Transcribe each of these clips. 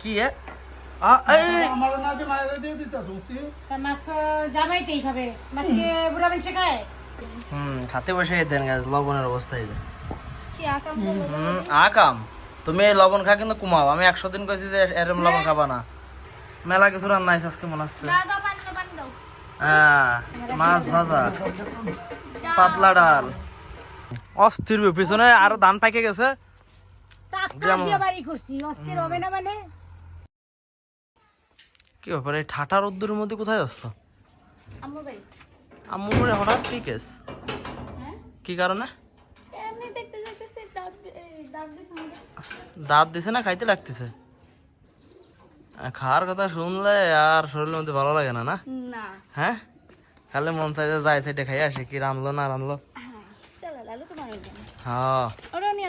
কি খাতে বসে দেন গাছ লবণের অবস্থা এই যে। কি আকাম করব হুম, আকাম? তুমি লবণ খা কিন্তু কমাও। আমি একশো দিন কইছি যে এরম লবণ খাবা না। মেলা কিছু রান্না আছে আজকে মনে হচ্ছে। দাও দাও পানি দাও পানি দাও। হ্যাঁ মাছ ভাজা পাতলা ডাল। অস্থির পিছনে আরও ধান পাইকে গেছে। টাকা দিয়ে বাড়ি করছি অস্থির হবে না মানে? কি ব্যাপার এই ঠাটা রোদ্দুরের মধ্যে কোথায় যাচ্ছ? আম্মু ভাই আম্মু করে হঠাৎ কি কেস? হ্যাঁ? কি কারণে? দাঁত দিছে না খাইতে লাগতেছে? খাওয়ার কথা শুনলে আর শরীরের মধ্যে ভালো লাগে না না? হ্যাঁ? খালি মন চাইছে যাই সাইডে খাই আসে কি রানলো না রানলো হ্যাঁ।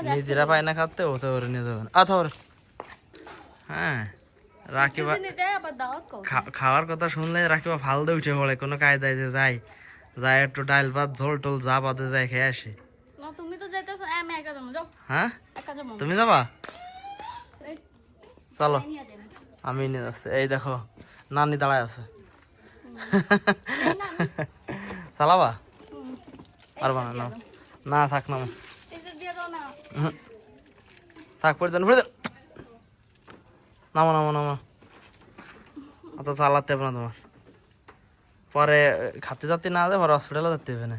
নিজেরা পায় না খাতে ওতে ওরে নিয়ে যাবেন আথা ওরে হ্যাঁ রাকিবা খাওয়ার কথা শুনলে রাকিবা ফাল দিয়ে উঠে পড়ে কোনো কায়দায় যে যাই যাই একটু ডাল ভাত ঝোল টোল যা বাদে যায় খেয়ে আসে। তুমি তো যাইতেছো আমি একা যাব যাও। হ্যাঁ? তুমি যাবা? চলো। আমি নিয়ে যাচ্ছি। এই দেখো নানি দাঁড়ায় আছে। চালাবা? পারবা না না থাক না এই যে দিয়ে দাও না হুম। থাক পড়ে দেন পড়ে দেন। নামো নামো নামো। অত চালাতে হবে না তোমার। পরে খাতে যাতে না যায় পরে হসপিটালে যেতে হবে না।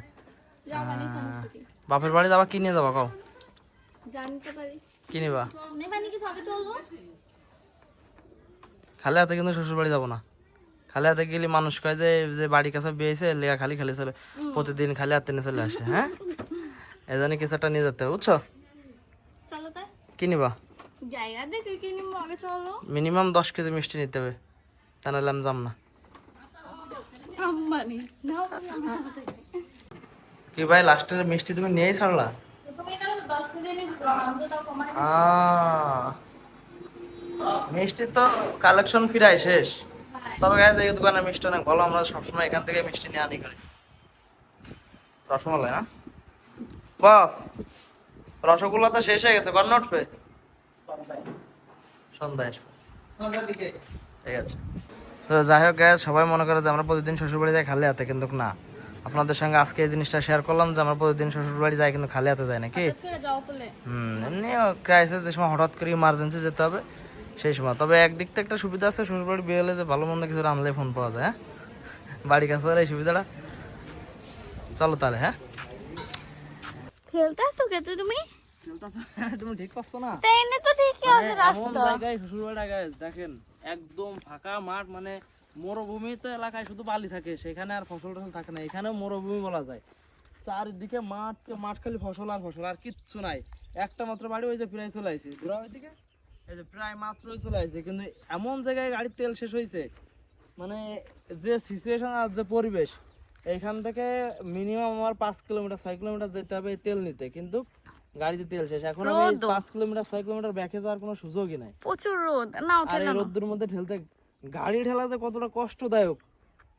বাপের বাড়ি যাবা কি নিয়ে যাবা কাও? জানতে পারি। কি নিবা? নেবানি কি সঙ্গে চলবো খালি হাতে কিন্তু শ্বশুর বাড়ি যাব না। খালি হাতে গেলে মানুষ কয় যে যে বাড়ির কাছে বিয়েছে লেগা খালি খালি চলে। প্রতিদিন খালি হাতে নিয়ে চলে আসে হ্যাঁ? এই জন্য কিছু একটা নিয়ে যেতে হবে বুঝছ? কি নিবা? জায়গা দেখে কি নিবো আগে চলো। মিনিমাম দশ কেজি মিষ্টি নিতে হবে। তা নাহলে আমি যাম না। আম্মানি নাও। কি ভাই লাস্টের মিষ্টি তুমি নিয়েই ছাড়লা? মিষ্টি তো কালেকশন ফিরাই শেষ। তবে গাছ এই দোকানে মিষ্টি অনেক ভালো আমরা সবসময় এখান থেকে মিষ্টি নিয়ে আনি করি। রসমালাই না? বস। রসগোল্লা তো শেষ হয়ে গেছে কর্ন উঠবে? সন্ধ্যায়। ঠিক আছে। তো যাই হোক গ্যাস সবাই মনে করে যে আমরা প্রতিদিন শ্বশুরবাড়ি যাই খালি হাতে কিন্তু না। আপনাদের সঙ্গে আজকে এই জিনিসটা শেয়ার করলাম যে আমরা প্রতিদিন শ্বশুরবাড়ি যাই কিন্তু খালি হাতে যাই নাকি? হুম এমনি ক্রাইসিস যে সময় হঠাৎ করে ইমার্জেন্সি যেতে হবে সেই সময়। তবে একদিক থেকে একটা সুবিধা আছে শ্বশুরবাড়ি বিয়ে হলে যে ভালো মন্দ কিছু রানলে ফোন পাওয়া যায় হ্যাঁ? বাড়ির কাছে হলে এই সুবিধাটা। চলো তাহলে হ্যাঁ? খেলতে আসো তুমি? তুমি ঠিক পাচ্ছ না তাই তো ঠিকই আছে রাস্তা। জায়গায় শ্বশুরবাড়ি guys, দেখেন একদম ফাঁকা মাঠ মানে মরুভূমি তো এলাকায় শুধু বালি থাকে সেখানে আর ফসল টসল থাকে না এখানেও মরুভূমি বলা যায়। চারিদিকে মাঠ মাঠ খালি ফসল আর ফসল আর কিচ্ছু নাই। একটা মাত্র বাড়ি ওই যে প্রায় চলে ঘোরা ওইদিকে? এই যে প্রায় মাত্রই চলে আসছে কিন্তু এমন জায়গায় গাড়ির তেল শেষ হয়েছে মানে যে সিচুয়েশন আর যে পরিবেশ এইখান থেকে মিনিমাম আমার পাঁচ কিলোমিটার ছয় কিলোমিটার যেতে হবে তেল নিতে। কিন্তু গাড়িতে তেল শেষ। এখন আমি রোদও। পাঁচ কিলোমিটার ছয় কিলোমিটার ব্যাকে যাওয়ার কোনো সুযোগই নাই। প্রচুর রোদ। না আর এই রোদ্দুর মধ্যে ঠেলতে গাড়ি কতটা কষ্টদায়ক।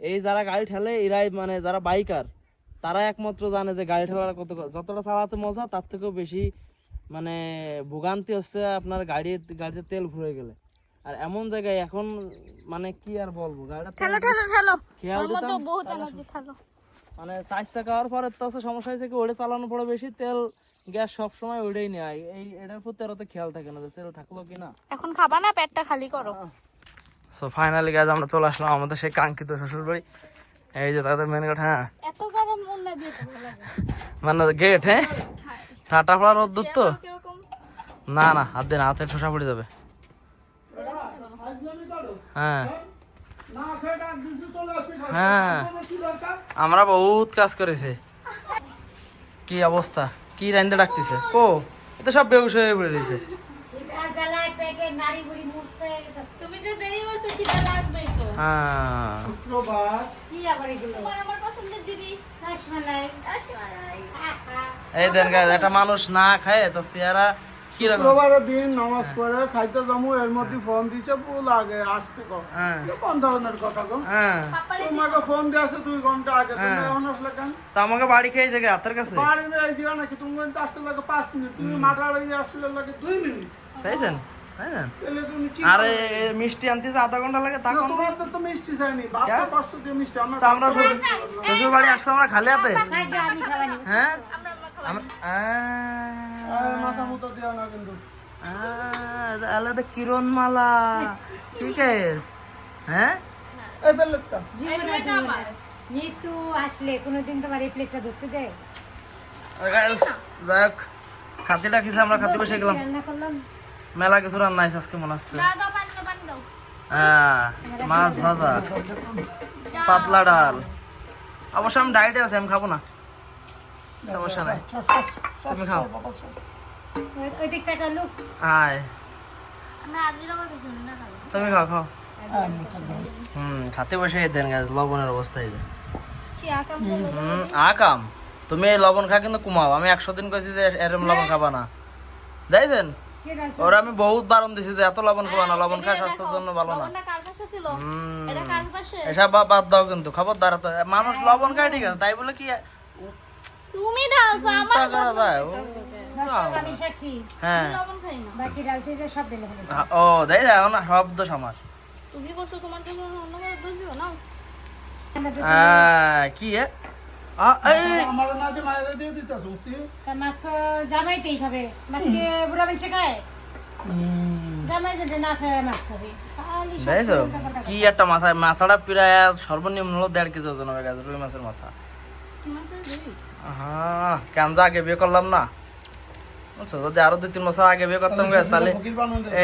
এই যারা গাড়ি ঠেলে এরাই মানে যারা বাইকার তারা একমাত্র জানে যে গাড়ি ঠেলাটা কত যতটা চালাতে মজা তার থেকেও বেশি মানে ভোগান্তি হচ্ছে আপনার গাড়ি গাড়িতে তেল ফুরে গেলে। আর এমন জায়গায় এখন মানে কি আর বলব গাড়িটা ঠেলো ঠেলো ঠেলো। খেয়াল তো বহুত এনার্জি ঠেলো। মানে চার চাকা হওয়ার পরে তো আছে সমস্যা হয়েছে কি ওটা চালানোর পরে বেশি তেল গ্যাস সব সময় ওইটাই নেয়। এই এটার প্রতি আর তো খেয়াল থাকে না যে তেল থাকল কি না। এখন খাবা না পেটটা খালি করো। সো ফাইনালি গাছ আমরা চলে আসলাম আমাদের সেই কাঙ্ক্ষিত শ্বশুর বাড়ি এই যে তাদের মেন গেট হ্যাঁ? এত গরম মন না দিয়ে ভালো মানে গেট হ্যাঁ? ঠাটা পড়া রোদ্দুর তো। না না হাত দিন হাতে ঠোসা পড়ে যাবে। হ্যাঁ। হ্যাঁ। আমরা বহুত কাজ করেছে। কি অবস্থা? কি রাইন্দে ডাকতেছে? ও এটা সব বেউস হয়ে পড়ে রয়েছে। তুমি যে দেরি করছ খিদা লাগবেই তো। হ্যাঁ। শুক্রবার। তোমার আমার পছন্দের জিনিস। রসমালাই। রসমালাই। এই দেন গাছ একটা মানুষ না খায় তো চেহারা শুক্রবারের দিন নামাজ পড়ে খাইতে যাব এর মধ্যে ফোন দিছে পুল আগে আসতে কো হ্যাঁ। কোন ধরনের কথা গো? হ্যাঁ। তোমাকে ফোন দিয়েছে দুই ঘণ্টা আগে তুমি এখন আসলে কেন? তা আমাকে বাড়ি খেয়ে যাবে হাতের কাছে? বাড়ি নিয়ে আইছি নাকি তুমি কিন্তু আসতে লাগে পাঁচ মিনিট তুমি মাঠার আসলে লাগে দুই মিনিট। তাই হ্যাঁ তুমি আরে মিষ্টি আনতে আধা ঘণ্টা লাগে তা তো মিষ্টি চাইনি কষ্ট দিয়ে মিষ্টি আমরা শ্বশুর শ্বশুর বাড়ি আসব আমরা খালি হাতে? হ্যাঁ? আমরা মা খাওয়ানি। আমরা আহ, মাথা মতো দিও না কিন্তু। আলাদা কিরণ মালা ঠিক হ্যাঁ? এই প্লেটটা জীবনে এটা আমার। মৃত্যু আসলে কোনোদিন তোমার এই প্লেটটা ধরতে দেয় যাই হোক আমরা খাতি বসে গেলাম। মেলা কিছু রান্না আছে আজকে মনে হচ্ছে। হ্যাঁ মাছ ভাজা পাতলা ডাল। অবশ্য আমি ডায়েটে আছি আমি খাব না। সমস্যা নাই। সস, সস, সস, তুমি খাও। খাব। তুমি খাও খাও। হ্যাঁ। হুম খাতে বসে দেন গাছ লবণের অবস্থা এই আকাম করল হুম আকাম? তুমি এই লবণ খা কিন্তু কমাও। আমি একশো দিন কইছি যে এরম লবণ খাবা না। কে ওরা আমি বহুত বারণ দিছি যে এত লবণ খাবা না লবণ খাওয়া স্বাস্থ্যের জন্য ভালো না। লবণটা কার কাছে ছিল? হুম। এটা কার পাশে? এসব বা- বাদ দাও কিন্তু খবরদার তো। মানুষ লবণ খায় ঠিক আছে তাই বলে কি তুমি ঢালছো আমার করা যায় আমি সাক্ষী। হ্যাঁ। লবণ খাই না বাকি ডালতে যে সব ঢেলে ফেলেছে। ও দেখ যাও না? সব দোষ আমার তুমি করছ তোমার জন্য অন্য করে দোষ দিও না? হ্যাঁ, কি এ? আ, এই, আমার না দিয়ে মায়েরা দিয়ে দিতেছ উঠি তার মাছ তো জামাইতেই খাবে। মাছকে বুড়া মানুষে খায়? জামাই যদি না খায় মাছ খাবে। খালি সব দেখছ উল্টাপাল্টা কি একটা মাথায় মাথাটা প্রায় সর্বনিম্ন হলো দেড় কেজি ওজন হয়ে গেছে রুই মাছের মাথা। কি মাছের দেবি হ্যাঁ কেন যে আগে বিয়ে করলাম না? বুঝছ যদি আরও দুই তিন বছর আগে বিয়ে করতাম গেছ তাহলে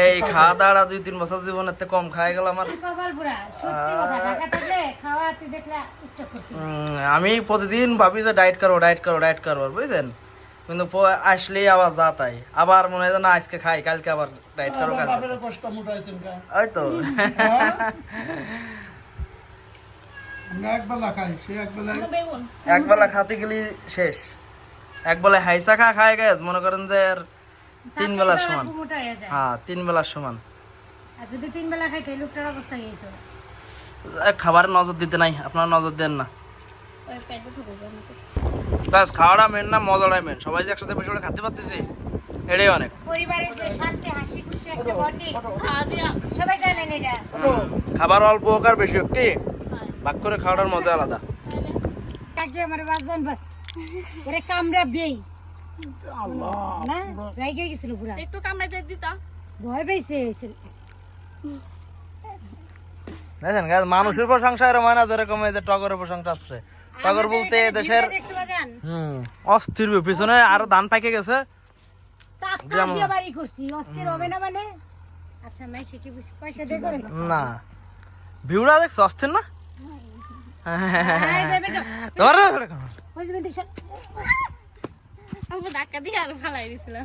এই খাওয়া দাওয়া দুই তিন বছর জীবনের থেকে কম খাই গেল আমার। আমি প্রতিদিন ভাবি যে ডায়েট করব ডায়েট করব ডায়েট করব বুঝছেন? কিন্তু আসলেই আবার যা তাই। আবার মনে হয় না আজকে খাই কালকে আবার ডায়েট করব ওই তো। আমরা একবেলা খাই সে একবেলা একবেলা খাতে গেলি শেষ। একবেলা হাইসা খা খায় গেছ মনে করেন যে আর তিন বেলার সমান। হয়ে তিন বেলার সমান। আর যদি তিন বেলা খাইতে লোকটার অবস্থা এই তো। খাবারে নজর দিতে নাই। আপনারা নজর দেন না। ব্যাস খাওয়াটা মেন না মজাটাই মেন সবাই যে একসাথে বসে খেতে পারতেছি এটাই অনেক। পরিবারে যে শান্তি হাসি খুশি একটা বন্ডিং সবাই জানেন এটা। খাবার অল্প হোক আর বেশি হোক কি? ভাগ করে খাওয়াটার মজা আলাদা। কাকে আমার বাজান বাস। ওরে কামড়া বেই। আল্লাহ না রাইগে গেছিল পুরা। একটু কামড়াইতে দিতা। ভয় পেয়েছে দেখেন গাছ মানুষের প্রশংসা এরকম হয় না যেরকম এই যে টগরের প্রশংসা আছে টগর বলতে দেশের হুম অস্থির পিছনে আরও ধান পাইকে গেছে। টাকা দিয়ে বাড়ি করছি অস্থির হবে না মানে? আচ্ছা ভিউটা দেখছ অস্থির না? যে মেয়েদের ধাক্কা দিয়ে আর ফালাই দিছিল।